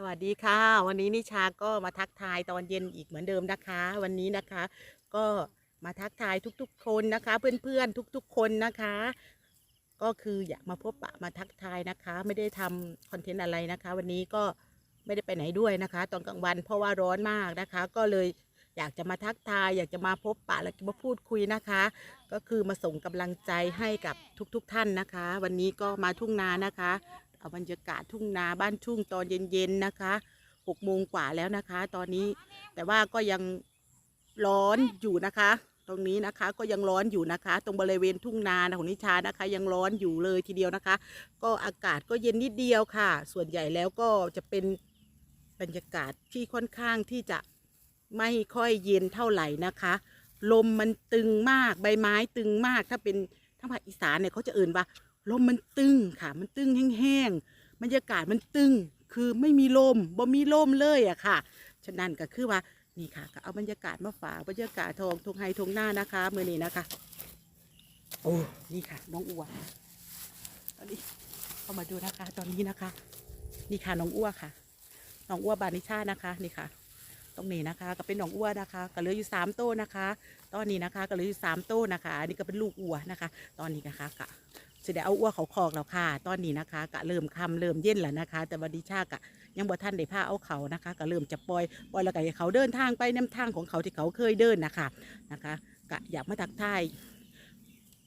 สวัสดีค่ะ วันนี้นิชาก็มาทักทายตอนเย็นอีกเหมือนเดิมนะคะ วันนี้นะคะ ก็มาทักทายทุกๆ คนนะคะ เพื่อนๆทุกๆ คนนะคะ ก็คืออยากมาพบปะมาทักทายนะคะ ไม่ได้ทำคอนเทนต์อะไรนะคะ วันนี้ก็ไม่ได้ไปไหนด้วยนะคะ ตอนกลางวันเพราะว่าร้อนมากนะคะ ก็เลยอยากจะมาทักทาย อยากจะมาพบปะแล้วก็มาพูดคุยนะคะ ก็คือมาส่งกำลังใจให้กับทุกๆท่านนะคะ วันนี้ก็มาทุ่งนานะคะ เอาบรรยากาศทุ่งนาบ้านทุ่งตอนเย็นๆนะคะหกโมงกว่าแล้วนะคะ ตอนนี้แต่ว่าก็ยังร้อนอยู่นะคะ ตรงนี้นะคะก็ยังร้อนอยู่นะคะ ตรงบริเวณทุ่งนาของนิชานะคะ ยังร้อนอยู่เลยทีเดียวนะคะ ก็อากาศก็เย็นนิดเดียวค่ะ ส่วนใหญ่แล้วก็จะเป็นบรรยากาศที่ค่อนข้างที่จะไม่ค่อยเย็นเท่าไหร่นะคะ ลมมันตึงมากใบไม้ตึงมากถ้าเป็นทางภาคอีสานเนี่ยเขาจะเอ่นว่า ลมมันตึงค่ะ มันตึงแห้งๆบรรยากาศมันตึงคือไม่มีลมบ่มีลมเลยอะค่ะ ฉะนั้นก็คือว่านี่ค่ะก็เอาบรรยากาศมาฝากบรรยากาศทองทงไฮทงหน้านะคะมือนี้นะคะ โอ้นี่ค่ะ น้องอ้วนตอนนี้เข้ามาดูนะคะ ตอนนี้นะคะ นี่ค่ะน้องอ้วค่ะน้องอ้วบานิชานะคะนี่ค่ะ ตรงนี้นะคะ ก็เป็นน้องอ้วนะคะ ก็เหลืออยู่สามโต้นะคะ ตอนนี้นะคะ ก็เหลืออยู่สามโต้นะคะอันนี้ก็เป็นลูกอ้วนะคะ ตอนนี้นะคะกะจะได้เอาอ้วเขาคอกแล้วค่ะ ตอนนี้นะคะ กะเริ่มคำเริ่มเย็นแล้วนะคะ แต่วันดีชากะยังบ่ท่านได้พาเอาเขานะคะ กะเริ่มจะปล่อยปล่อยแล้วก็ให้เขาเดินทางไปน้ำทางของเขาที่เขาเคยเดินนะคะนะคะ กะอยากมาทักทาย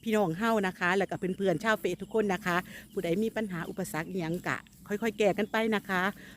พี่น้องเฮ้านะคะ แล้วก็เพื่อนๆชาวเฟซทุกคนนะคะ ผู้ใดมีปัญหาอุปสรรคอหย่างกะ ค่อยๆ แก้กันไปนะคะ